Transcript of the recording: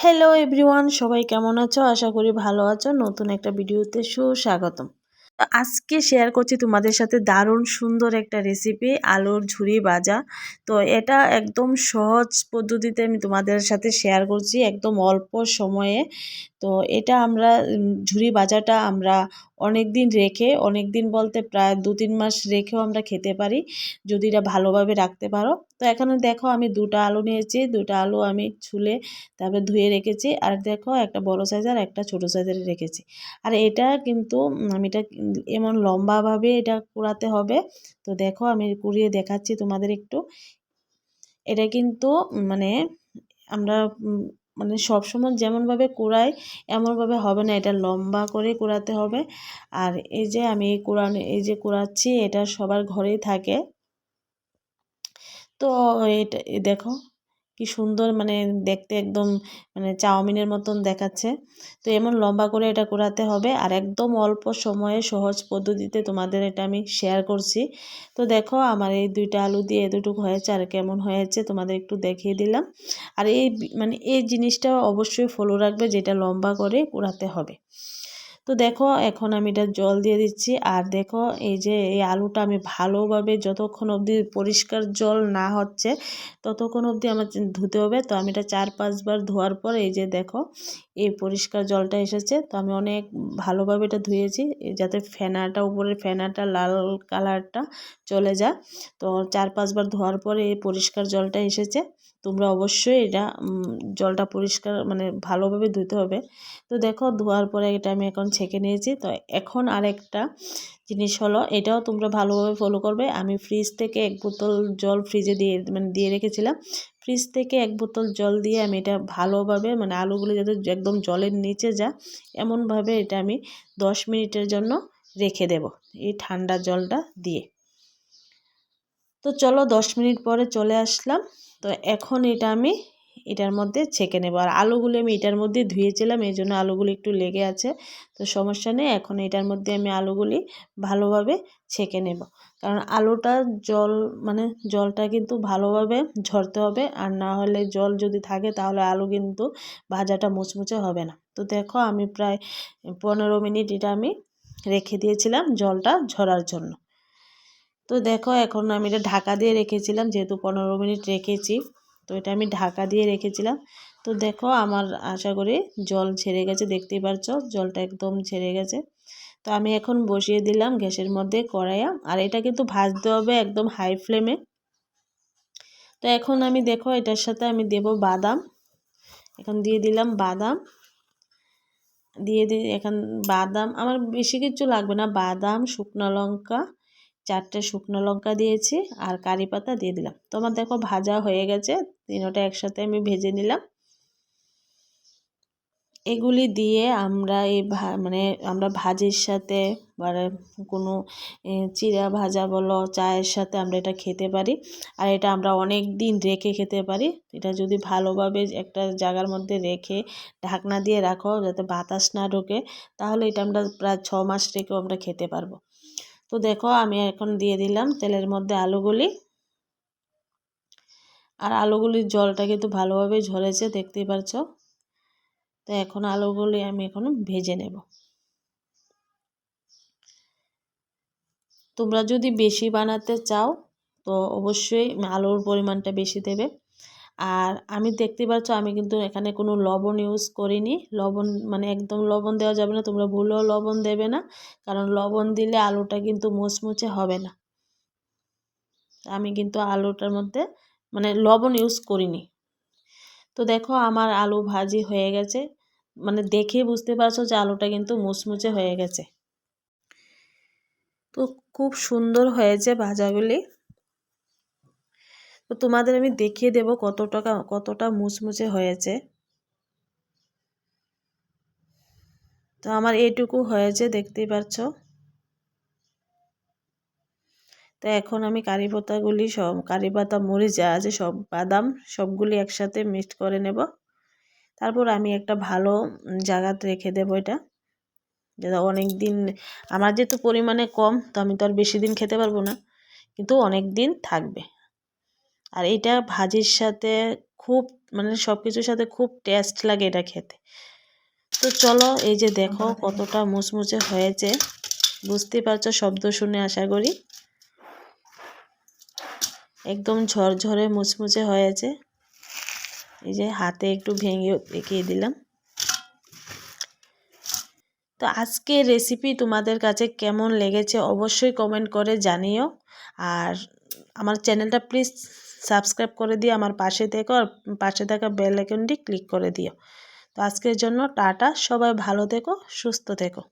Hello everyone সবাই কেমন আছো? আশা করি ভালো আছো। নতুন একটা ভিডিওতে সুস্বাগতম। আজকে শেয়ার করছি তোমাদের সাথে দারুণ সুন্দর একটা রেসিপি আলুর ঝুরি ভাজা। তো এটা একদম সহজ পদ্ধতিতে আমি তোমাদের সাথে শেয়ার করছি একদম অল্প সময়ে। তো এটা আমরা ঝুরি বাজাটা আমরা অনেক দিন রেখে অনেক দিন বলতে প্রায় দু তিন মাস রেখেও আমরা খেতে পারি, যদি এটা ভালোভাবে রাখতে পারো। তো এখানে দেখো আমি দুটো আলু নিয়েছি, দুটো আলু আমি ছুলে তারপরে ধুয়ে রেখেছি, আর দেখো একটা বড় সাইজের একটা ছোট সাইজের রেখেছি। আর এটা কিন্তু আমি এটা এমন লম্বাভাবে এটা কুড়াতে হবে, তো দেখো আমি কুড়িয়ে দেখাচ্ছি তোমাদের একটু। এটা কিন্তু মানে আমরা মানে সবসময় যেমনভাবে কুড়াই এমনভাবে হবে না। এটা লম্বা করে কুড়াতে হবে। আর এই যে আমি কুড়ানো, এই যে কুড়াচ্ছি, এটা সবার ঘরেই থাকে। তো এটা দেখো। কি সুন্দর মানে দেখতে একদম মানে চাউমিনের মতন দেখাচ্ছে। তো এমন লম্বা করে এটা করাতে হবে আর একদম অল্প সময়ে সহজ পদ্ধতিতে তোমাদের এটা আমি শেয়ার করছি। তো দেখো আমার এই দুইটা আলু দিয়ে এতটুকু হয়েছে আর কেমন হয়েছে তোমাদের একটু দেখিয়ে দিলাম। আর এই মানে এই জিনিসটা অবশ্যই ফলো রাখবে যেটা লম্বা করে কুড়াতে হবে। তো দেখো, এখন আমি এটা জল দিয়ে দিচ্ছি। আর দেখো, এই যে এই আলুটা আমি ভালোভাবে যতক্ষণ অবধি পরিষ্কার জল না হচ্ছে, ততক্ষণ অবধি আমার ধুতে হবে। তো আমি এটা চার পাঁচবার ধোয়ার পর এই যে দেখো, এই পরিষ্কার জলটা এসেছে। তো আমি অনেক ভালোভাবে এটা ধুয়েছি যাতে ফেনাটা, উপরের ফেনাটা, লাল কালারটা চলে যায়। তো চার পাঁচবার ধোয়ার পরে এই পরিষ্কার জলটা এসেছে। তোমরা অবশ্যই এটা জলটা পরিষ্কার মানে ভালোভাবে ধুতে হবে। তো দেখো, ধোয়ার পরে এটা আমি এখন ছেঁকে নিয়েছি। তো এখন আরেকটা জিনিস হলো, এটাও তোমরা ভালোভাবে ফলো করবে। আমি ফ্রিজ থেকে এক বোতল জল ফ্রিজে দিয়ে মানে দিয়ে রেখেছিলাম। ফ্রিজ থেকে এক বোতল জল দিয়ে আমি এটা ভালোভাবে মানে আলুগুলো যাতে একদম জলের নিচে যা এমনভাবে এটা আমি দশ মিনিটের জন্য রেখে দেব এই ঠান্ডা জলটা দিয়ে। তো চলো দশ মিনিট পরে চলে আসলাম। তো এখন এটা আমি এটার মধ্যে ছেঁকে নেব। আর আলুগুলো আমি এটার মধ্যে ধুয়েছিলাম, এই জন্য আলুগুলি একটু লেগে আছে। তো সমস্যা নেই, এখন এটার মধ্যে আমি আলুগুলি ভালোভাবে ছেঁকে নেব। কারণ আলুটা জল মানে জলটা কিন্তু ভালোভাবে ঝরতে হবে। আর না হলে জল যদি থাকে, তাহলে আলু কিন্তু ভাজাটা মুচমুচে হবে না। তো দেখো আমি প্রায় পনেরো মিনিট এটা আমি রেখে দিয়েছিলাম জলটা ঝরার জন্য। তো দেখো এখন আমি এটা ঢাকা দিয়ে রেখেছিলাম, যেহেতু পনেরো মিনিট রেখেছি, তো এটা আমি ঢাকা দিয়ে রেখেছিলাম। তো দেখো আমার আশা করি জল ছেড়ে গেছে, দেখতেই পারছ, জলটা একদম ছেড়ে গেছে। তো আমি এখন বসিয়ে দিলাম গ্যাসের মধ্যে কড়াইয়া, আর এটা কিন্তু ভাজতে হবে একদম হাই ফ্লেমে। তো এখন আমি দেখো এটার সাথে আমি দেব বাদাম, এখন দিয়ে দিলাম বাদাম। দিয়ে দিই এখন বাদাম, আমার বেশি কিছু লাগবে না, বাদাম, শুকনো লঙ্কা চারটে শুকনো লঙ্কা দিয়েছি আর কারি পাতা দিয়ে দিলাম। তো আমার দেখো ভাজা হয়ে গেছে তিনোটা একসাথে আমি ভেজে নিলাম। এগুলি দিয়ে আমরা এই মানে আমরা ভাজির সাথে বা কোনো চিরা ভাজা বলো, চায়ের সাথে আমরা এটা খেতে পারি। আর এটা আমরা অনেক দিন রেখে খেতে পারি। এটা যদি ভালোভাবে একটা জায়গার মধ্যে রেখে ঢাকনা দিয়ে রাখো, যাতে বাতাস না ঢোকে, তাহলে এটা আমরা প্রায় ছ মাস রেখেও আমরা খেতে পারব। তো দেখো আমি এখন দিয়ে দিলাম তেলের মধ্যে আলুগুলি। আর আলুগুলির জলটা কিন্তু ভালোভাবে ঝরেছে, দেখতেই পারছ? তো এখন আলুগুলি আমি এখন ভেজে নেব। তোমরা যদি বেশি বানাতে চাও, তো অবশ্যই আলুর পরিমাণটা বেশি দেবে। আর আমি দেখতে পাচ্ছ আমি কিন্তু এখানে কোনো লবণ ইউজ করিনি। লবণ মানে একদম লবণ দেওয়া যাবে না, তোমরা ভুলেও লবণ দেবে না, কারণ লবণ দিলে আলুটা কিন্তু মুচমুচে হবে না। আমি কিন্তু আলুটার মধ্যে মানে লবণ ইউজ করিনি। তো দেখো আমার আলু ভাজি হয়ে গেছে। মানে দেখে বুঝতে পারছ যে আলুটা কিন্তু মুচমুচে হয়ে গেছে। তো খুব সুন্দর হয়েছে ভাজাগুলি। তো তোমাদের আমি দেখিয়ে দেব কতটা কতটা মুচমুচে হয়েছে। তো আমার এইটুকু হয়েছে, দেখতেই পাচ্ছ তো এখন আমি কারি পাতাগুলি সব, কারি পাতা, মরিচ যা আছে, সব বাদাম, সবগুলি একসাথে মিক্সড করে নেব। তারপর আমি একটা ভালো জায়গাতে রেখে দেবো এটা, যেটা অনেক দিন আমার যেহেতু পরিমাণে কম, তো আমি তো আর বেশি দিন খেতে পারব না, কিন্তু অনেক দিন থাকবে। আর এটা ভাজির সাথে খুব মানে সব কিছুর সাথে খুব টেস্ট লাগে এটা খেতে। তো চলো এই যে দেখো কতটা মুচমুচে হয়েছে। বুঝতে পারছ শব্দ শুনে আশা করি। একদম ঝরঝরে মুচমুচে হয়েছে। এই যে হাতে একটু ভেঙে দেখিয়ে দিলাম। তো আজকের রেসিপি তোমাদের কাছে কেমন লেগেছে অবশ্যই কমেন্ট করে জানিও। আর আমার চ্যানেলটা প্লিজ সাবস্ক্রাইব করে দিয়ে আমার পাশে থেকো আর পাশে থাকা বেল আইকনটি ক্লিক করে দিও। তো আজকের জন্য টাটা, সবাই ভালো থেকো, সুস্থ থেকো।